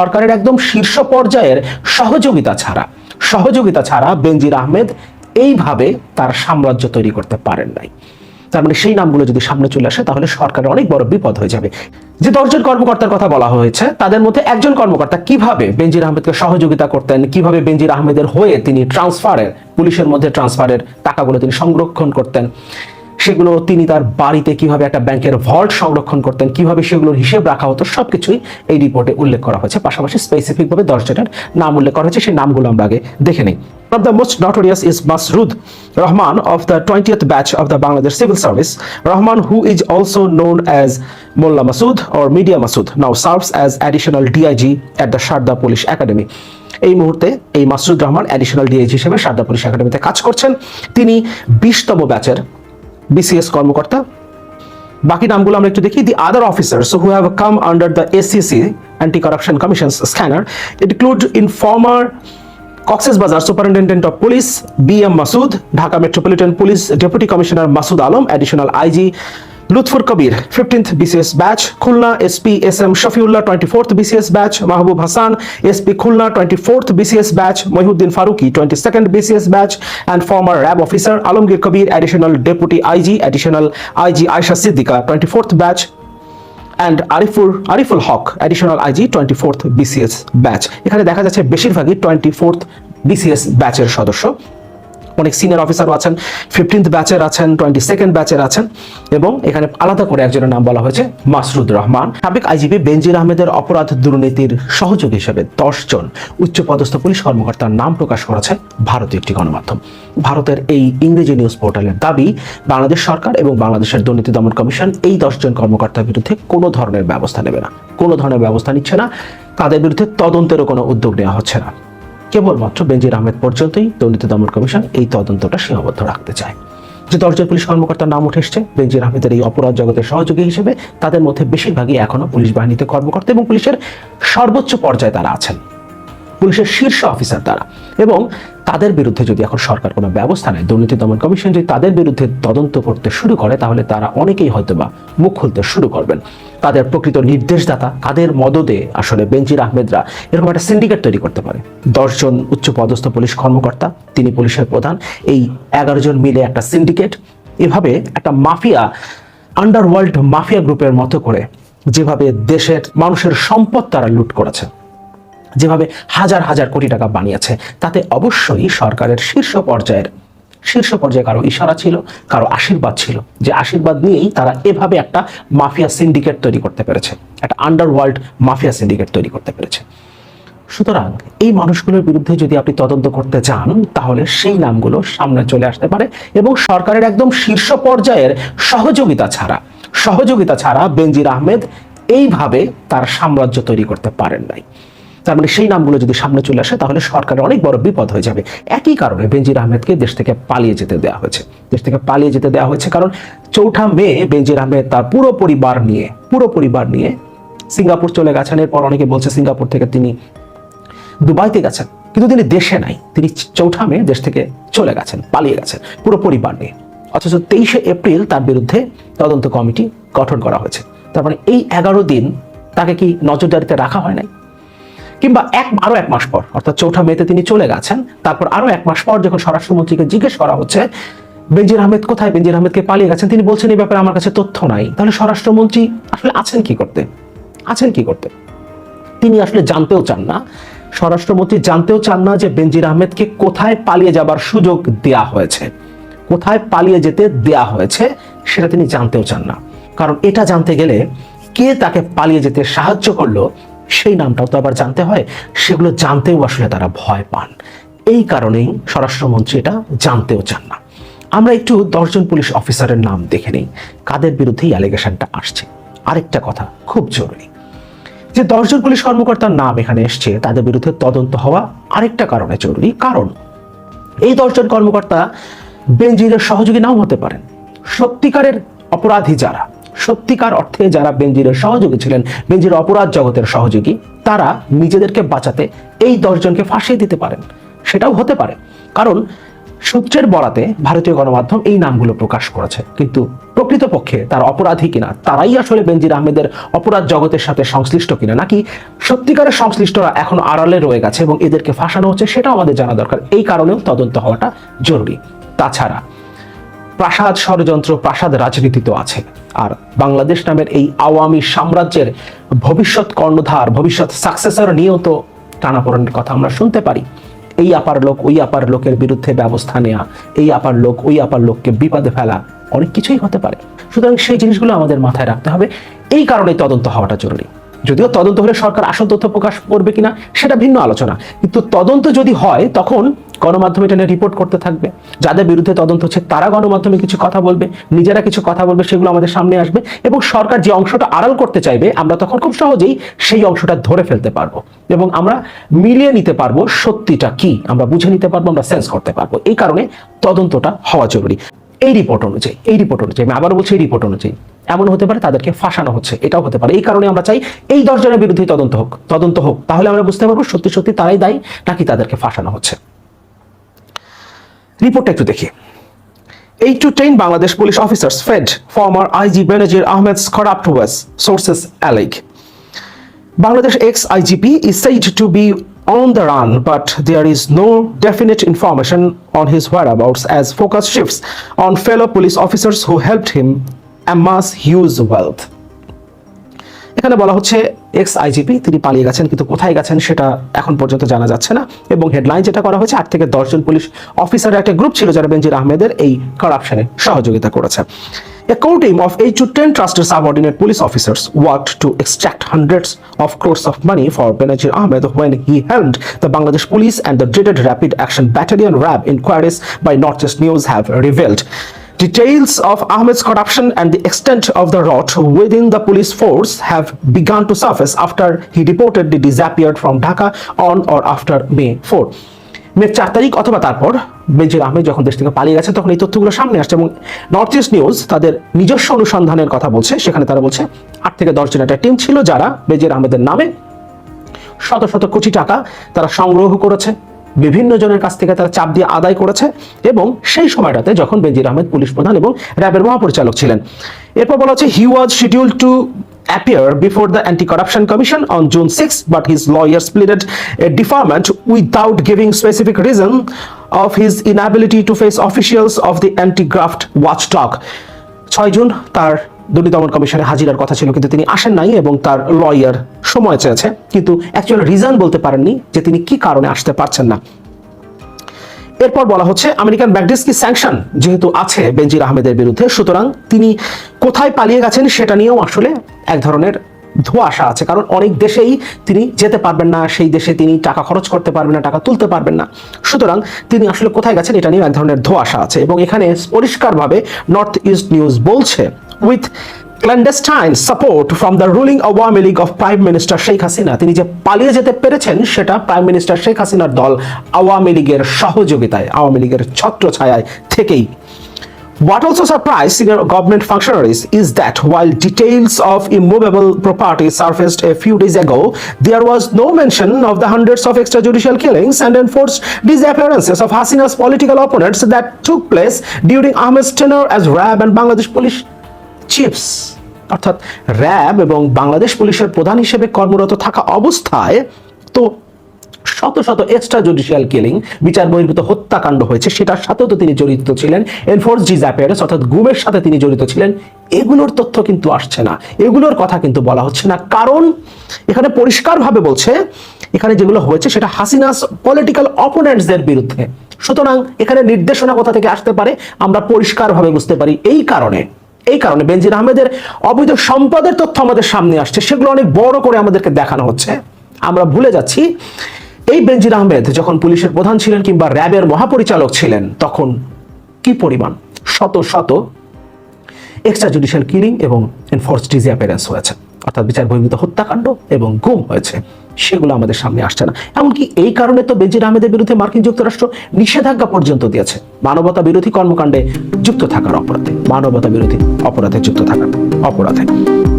সরকারের একদম শীর্ষ পর্যায়ের সহযোগিতা ছাড়া। সহযোগিতা ছাড়া বেনজির আহমেদ এইভাবে তার সাম্রাজ্য তৈরি করতে পারেন নাই। তার মানে সেই নামগুলো যদি সামনে চলে আসে, তাহলে সরকারের অনেক বড় বিপদ হয়ে যাবে। যে দশজন কর্মকর্তার কথা বলা হয়েছে, তাদের মধ্যে একজন কর্মকর্তা কীভাবে বেনজির আহমেদকে সহযোগিতা করতেন, কীভাবে বেনজির আহমেদের হয়ে তিনি ট্রান্সফারের পুলিশের মধ্যে ট্রান্সফারের টাকাগুলো তিনি সংরক্ষণ করতেন সেগুলো তিনি তার বাড়িতে কীভাবে একটা ব্যাংকের ভল্ট সংরক্ষণ করতেন কীভাবে সেগুলোর হিসেব রাখা হতো সবকিছুই এই রিপোর্টে উল্লেখ করা হয়েছে পাশাপাশি স্পেসিফিক ভাবে দশজনের নাম উল্লেখ করা হয়েছে সেই নামগুলো আমরা আগে দেখে নিই One of the most notorious is Masrud Rahman of the 20th batch of the Bangladesh Civil Service. Rahman, who is also known as Mullah Masood or Media Masood, now serves as additional DIG at the Sharda Police Academy. এই মুহূর্তে এই Masud Rahman additional DIG হিসেবে Sarada police একাডেমিতে কাজ করছেন তিনি বিশতম ব্যাচের বিসিএস কর্মকর্তা। বাকি নামগুলো আমরা একটু দেখি। The other officers who have come under the ACC anti corruption commission scanner include in former Cox's Bazar superintendent of police B M Masud Dhaka metropolitan police deputy commissioner Masud Alam additional IG Lutfur Kabir fifteenth BCS batch Khulna SP S M Shafiullah twenty fourth BCS batch Mahbub Hasan SP Khulna twenty fourth BCS batch Mohiuddin Faruqi twenty second BCS batch and former RAB officer Alamgir Kabir additional deputy IG additional IG Ayesha Siddika twenty fourth batch and Arifur, Ariful Haque additional IG twenty fourth BCS batch এখানে দেখা যাচ্ছে বেশিরভাগই twenty fourth BCS ব্যাচের সদস্য। অনেক senior অফিসারও আছেন fifteenth ব্যাচের আছেন টোয়েন্টি সেকেন্ড ব্যাচের আছেন এবং এখানে আলাদা করে একজনের নাম বলা হয়েছে মাসরুদ রহমান। সাবেক আইজিপি বেনজির আহমেদের অপরাধ দুর্নীতির সহযোগী হিসেবে দশজন উচ্চপদস্থ পুলিশ কর্মকর্তার নাম প্রকাশ করেছে ভারতীয় একটি গণমাধ্যম। ভারতের এই ইংরেজি নিউজ পোর্টালের দাবি, বাংলাদেশ সরকার এবং বাংলাদেশের দুর্নীতি দমন কমিশন এই দশজন কর্মকর্তার বিরুদ্ধে কোনো ধরনের ব্যবস্থা নেবে না। কোনো ধরনের ব্যবস্থা নিচ্ছে না। তাদের বিরুদ্ধে তদন্তেরও কোনো উদ্যোগ নেওয়া হচ্ছে না। কেবলমাত্র বেঞ্জির আহমেদ পর্যন্তই দুর্নীতি দমন কমিশন এই তদন্তটা সীমাবদ্ধ রাখতে চায়। যে দশজন পুলিশ কর্মকর্তার নাম উঠে এসছে বেঞ্জির আহমেদের এই অপরাধ জগতের সহযোগী হিসেবে তাদের মধ্যে বেশিরভাগই এখনও পুলিশ বাহিনীতে কর্মকর্তা এবং পুলিশের সর্বোচ্চ পর্যায়ে তারা আছেন। পুলিশের শীর্ষ অফিসার তারা। এবং তাদের বিরুদ্ধে যদি এখন সরকার কোনো ব্যবস্থা নেয়, দুর্নীতি দমন কমিশন যদি তাদের বিরুদ্ধে তদন্ত করতে শুরু করে, তাহলে তারা অনেকেই হয়তোবা মুখ খুলতে শুরু করবেন। তাদের প্রকৃত নির্দেশদাতা, কাদের মদদে আসলে বেঞ্জির আহমেদরা এরকম একটা সিন্ডিকেট তৈরি করতে পারে। দশজন উচ্চ পদস্থ পুলিশ কর্মকর্তা, তিনি পুলিশের প্রধান, এই এগারো জন মিলে একটা সিন্ডিকেট এভাবে একটা মাফিয়া আন্ডারওয়ার্ল্ড মাফিয়া গ্রুপের মতো করে যেভাবে দেশের মানুষের সম্পদ তারা লুট করেছে। যেভাবে হাজার হাজার কোটি টাকা বানিয়েছে, তাতে অবশ্যই সরকারের শীর্ষ পর্যায়ের, শীর্ষ পর্যায়ে কারও ইশারা ছিল, কারও আশীর্বাদ ছিল। যে আশীর্বাদ নিয়েই তারা এভাবে একটা মাফিয়া সিন্ডিকেট তৈরি করতে পেরেছে, একটা আন্ডারওয়ার্ল্ড মাফিয়া সিন্ডিকেট তৈরি করতে পেরেছে। সুতরাং এই মানুষগুলোর বিরুদ্ধে যদি আপনি তদন্ত করতে চান, তাহলে সেই নামগুলো সামনে চলে আসতে পারে এবং সরকারের একদম শীর্ষ পর্যায়ের সহযোগিতা ছাড়া সহযোগিতা ছাড়া বেনজির আহমেদ এইভাবে তার সাম্রাজ্য তৈরি করতে পারেন নাই। তার মানে সেই নামগুলো যদি সামনে চলে আসে, তাহলে সরকারের অনেক বড় বিপদ হয়ে যাবে। একই কারণে বেনজির আহমেদকে দেশ থেকে পালিয়ে যেতে দেওয়া হয়েছে। দেশ থেকে পালিয়ে যেতে দেওয়া হয়েছে কারণ চৌঠা মে বেনজির আহমেদ তার পুরো পরিবার নিয়ে, পুরো পরিবার নিয়ে সিঙ্গাপুর চলে গেছেন। এরপর অনেকে বলছে সিঙ্গাপুর থেকে তিনি দুবাইতে গেছেন, কিন্তু তিনি দেশে নাই। তিনি চৌঠা মে দেশ থেকে চলে গেছেন, পালিয়ে গেছেন, পুরো পরিবার নিয়ে। অথচ তেইশে এপ্রিল তার বিরুদ্ধে তদন্ত কমিটি গঠন করা হয়েছে। তার মানে এই এগারো দিন তাকে কি নজরদারিতে রাখা হয় নাই? কিংবা এক, আরও এক মাস পর, অর্থাৎ চৌঠা মেতে তিনি চলে গেছেন। তারপর আরও এক মাস পর যখন স্বরাষ্ট্রমন্ত্রীকে জিজ্ঞেস করা হচ্ছে, বেনজির আহমেদ কোথায়? বেনজির আহমেদকে পালিয়ে গেছেন, তিনি বলছেন, এই ব্যাপারে আমার কাছে তথ্য নাই। তাহলে স্বরাষ্ট্রমন্ত্রী আসলে আছেন কি করতে? আছেন কি করতে? তিনি আসলে জানতেও চান না। স্বরাষ্ট্রমন্ত্রী জানতেও চান না যে বেনজির আহমেদকে কোথায় পালিয়ে যাবার সুযোগ দেয়া হয়েছে। কোথায় পালিয়ে যেতে দেয়া হয়েছে, সেটা তিনি জানতেও চান না। কারণ এটা জানতে গেলে কে তাকে পালিয়ে যেতে সাহায্য করল সেই নামটাও তো আবার জানতে হয়। সেগুলো জানতেও আসলে তারা ভয় পান। এই কারণেই স্বরাষ্ট্রমন্ত্রী এটা জানতেও চান না। আমরা একটু দশজন পুলিশ অফিসারের নাম দেখে নিই। কাদের বিরুদ্ধে এই অ্যালিগেশনটা আসছে? আরেকটা কথা, খুব জরুরি। যে দশজন পুলিশ কর্মকর্তার নাম এখানে এসছে, তাদের বিরুদ্ধে তদন্ত হওয়া আরেকটা কারণে জরুরি। কারণ, এই দশজন কর্মকর্তা বেনজিরের সহযোগী নাও হতে পারেন। সত্যিকারের অপরাধী যারা সত্যিকার অর্থে যারা বেনজিরের সহযোগী ছিলেন, বেনজির অপরাধ জগতের সহযোগী, তারা নিজেদেরকে বাঁচাতে এই দশজনকে ফাঁসিয়ে দিতে পারেন। সেটাও হতে পারে। কারণ সূত্রের বরাতে ভারতীয় গণমাধ্যম এই নামগুলো প্রকাশ করেছে। কিন্তু প্রকৃতপক্ষে তার অপরাধী কিনা, তারাই আসলে বেনজির আহমেদের অপরাধ জগতের সাথে সংশ্লিষ্ট কিনা, নাকি সত্যিকারের সংশ্লিষ্টরা এখন আড়ালে রয়ে গেছে এবং এদেরকে ফাঁসানো হচ্ছে, সেটাও আমাদের জানা দরকার। এই কারণেও তদন্ত হওয়াটা জরুরি। তাছাড়া প্রাসাদ ষড়যন্ত্র প্রাসাদ রাজনীতি তো আছে। আর বাংলাদেশ নামের এই আওয়ামী সাম্রাজ্যের ভবিষ্যৎ কর্ণধার, ভবিষ্যৎ সাকসেসর নিয়েও তো টানাপোড়েনের কথা আমরা শুনতে পারি। এই আপার লোক, ওই আপার লোকের বিরুদ্ধে ব্যবস্থা নেওয়া এই আপার লোক, ওই আপার লোককে বিপদে ফেলা, অনেক কিছুই হতে পারে। সুতরাং সেই জিনিসগুলো আমাদের মাথায় রাখতে হবে। এই কারণে তদন্ত হওয়াটা জরুরি। যদিও তদন্ত হলে সরকার আসল তথ্য প্রকাশ করবে কিনা, সেটা ভিন্ন আলোচনা। কিন্তু তদন্ত যদি হয়, তখন গণমাধ্যম এটা নিয়ে রিপোর্ট করতে থাকবে। যাদের বিরুদ্ধে তদন্ত হচ্ছে, তারা গণমাধ্যমে কিছু কথা বলবে, নিজেরা কিছু কথা বলবে, সেগুলো আমাদের সামনে আসবে এবং সরকার যে অংশটা আড়াল করতে চাইবে, আমরা তখন খুব সহজেই সেই অংশটা ধরে ফেলতে পারব এবং আমরা মিলিয়ে নিতে পারব সত্যিটা কি, আমরা বুঝে নিতে পারব, আমরা সেন্স করতে পারব। এই কারণে তদন্তটা হওয়া জরুরি। এই রিপোর্ট অনুযায়ী, এই রিপোর্ট অনুযায়ী, আমি আবারও বলছি, এই রিপোর্ট অনুযায়ী। এমন হতে পারে তাদেরকে ফাঁসানো হচ্ছে, এটাও হতে পারে। এই কারণে আমরা চাই এই দশজনের বিরুদ্ধে তদন্ত হোক তদন্ত হোক। তাহলে আমরা বুঝতে পারব সত্যি সত্যি তারাই দায়ী, নাকি তাদেরকে ফাঁসানো হচ্ছে। রিপোর্টটা একটু দেখি Eight to ten Bangladesh police officers fed former IG Benazir Ahmed's corrupt ways, sources allege. Bangladesh ex-IGP is said to be on the run, but there is no definite information on his whereabouts as focus shifts on fellow police officers who helped him amass huge wealth. এখানে বলা হচ্ছে x IGP তিনি পালিয়ে গেছেন কিন্তু কোথায় গেছেন সেটা এখন পর্যন্ত জানা যাচ্ছে না এবং হেডলাইন যেটা করা হয়েছে আট থেকে দশজন পুলিশ অফিসারের একটা গ্রুপ ছিল যারা বেনজির আহমেদের এই করাপশনে সহযোগিতা করেছে A core team of 8 to 10 trusted subordinate police officers worked to extract hundreds of crores of money for Benazir Ahmed when he helmed the Bangladesh police and the dreaded Rapid Action Battalion RAB inquiries by Northeast News have revealed. Details of Ahmed's corruption and the extent of the rot within the police force have begun to surface after he reportedly disappeared from Dhaka on or after May 4. মে চার তারিখ অথবা তারপর বেনজির আহমেদ যখন দেশ থেকে পালিয়ে গেছে, তখন এই তথ্যগুলো সামনে আসছে এবং নর্থ ইস্ট নিউজ তাদের নিজস্ব অনুসন্ধানের কথা বলছে সেখানে তারা বলছে, আট থেকে দশ জন একটা টিম ছিল যারা বেনজির আহমেদের নামে শত শত কোটি টাকা তারা সংগ্রহ করেছে বিভিন্ন জনের কাছ থেকে তারা চাপ দিয়ে আদায় করেছে এবং সেই সময়টাতে যখন বেঞ্জির আহমেদ পুলিশ প্রধান এবং র্যাবের মহাপরিচালক ছিলেন। এরপর বলা হচ্ছে he was schedule to appear before the anti corruption commission on June six but his lawyer supplied a department without giving specific reason of his inability to face officials of the antigraft watchdog ছয় June তার দুর্নীতি দমন কমিশনে হাজিরার কথা ছিল, কিন্তু তিনি আসেন নাই এবং তার লয়ার সময় চেয়েছে। কিন্তু অ্যাকচুয়াল রিজন বলতে পারেননি যে তিনি কি কারণে আসতে পারছেন না। এরপর বলা হচ্ছে, আমেরিকান ম্যাগডিসকি স্যাংশন যেহেতু আছে বেনজির আহমেদের বিরুদ্ধে, সুতরাং তিনি কোথায় পালিয়ে গেছেন সেটা নিয়েও আসলে এক ধরনের ধোঁয়াশা আছে। কারণ অনেক দেশেই তিনি যেতে পারবেন না, সেই দেশে তিনি টাকা খরচ করতে পারবেন না, টাকা তুলতে পারবেন না। সুতরাং তিনি আসলে কোথায় গেছেন এটা নিয়ে এক ধরনের ধোঁয়াশা আছে। এবং এখানে পরিষ্কারভাবে নর্থ ইস্ট নিউজ বলছে with clandestine support from the ruling Awami League of Prime Minister Sheikh Hasina তিনি যে পালিয়ে যেতে পেরেছেন সেটা প্রাইম মিনিস্টার শেখ হাসিনার দল আওয়ামী লীগের সহযোগিতায় আওয়ামী লীগের ছত্রছায়ায় থেকেই What also surprised senior government functionaries is that while details of immovable property surfaced a few days ago, there was no mention of the hundreds of extrajudicial killings and enforced disappearances of Hasina's political opponents that took place during Ahmed's tenure as RAB and Bangladesh police chiefs. অর্থাৎ RAB এবং বাংলাদেশ পুলিশের প্রধান হিসেবে কর্মরত থাকা অবস্থায় তো শত শত এক্সট্রা জুডিশিয়াল কিলিং বিচার বহির্ভূত হত্যাকাণ্ড হয়েছে, সেটার সাথেও তো তিনি জড়িত ছিলেন। এনফোর্স ডিজাপিয়ারেন্স অর্থাৎ গুমের সাথে তিনি জড়িত ছিলেন। এগুলোর তথ্য কিন্তু আসছে না। এগুলোর কথা কিন্তু বলা হচ্ছে না। কারণ এখানে পরিষ্কারভাবে বলছে, এখানে যেগুলো হয়েছে, সেটা হাসিনাস পলিটিক্যাল অপোনেন্টসদের বিরুদ্ধে। সুতরাং এখানে নির্দেশনা কোথা থেকে আসতে পারে, আমরা পরিষ্কারভাবে বুঝতে পারি। এই কারণে এই কারণে বেনজির আহমেদের অবৈধ সম্পদের তথ্য আমাদের সামনে আসছে, সেগুলো অনেক বড় করে আমাদেরকে দেখানো হচ্ছে। আমরা ভুলে যাচ্ছি, এই বেনজির আহমেদ যখন পুলিশের প্রধান ছিলেন কিংবা র্যাবের মহাপরিচালক ছিলেন, তখন কি পরিমাণ শত শত এক্সট্রা জুডিশিয়াল কিলিং এবং এনফোর্স ডিসঅ্যাপিয়ারেন্স হয়েছে। অর্থাৎ বিচার বহির্ভূত হত্যাকাণ্ড এবং গুম হয়েছে। সেগুলো আমাদের সামনে আসছে না। এমনকি এই কারণে তো বেজির আহমেদের বিরুদ্ধে মার্কিন যুক্তরাষ্ট্র নিষেধাজ্ঞা পর্যন্ত দিয়েছে। মানবতা বিরোধী কর্মকাণ্ডে যুক্ত থাকার অপরাধে। মানবতা বিরোধী অপরাধে যুক্ত থাকার অপরাধে।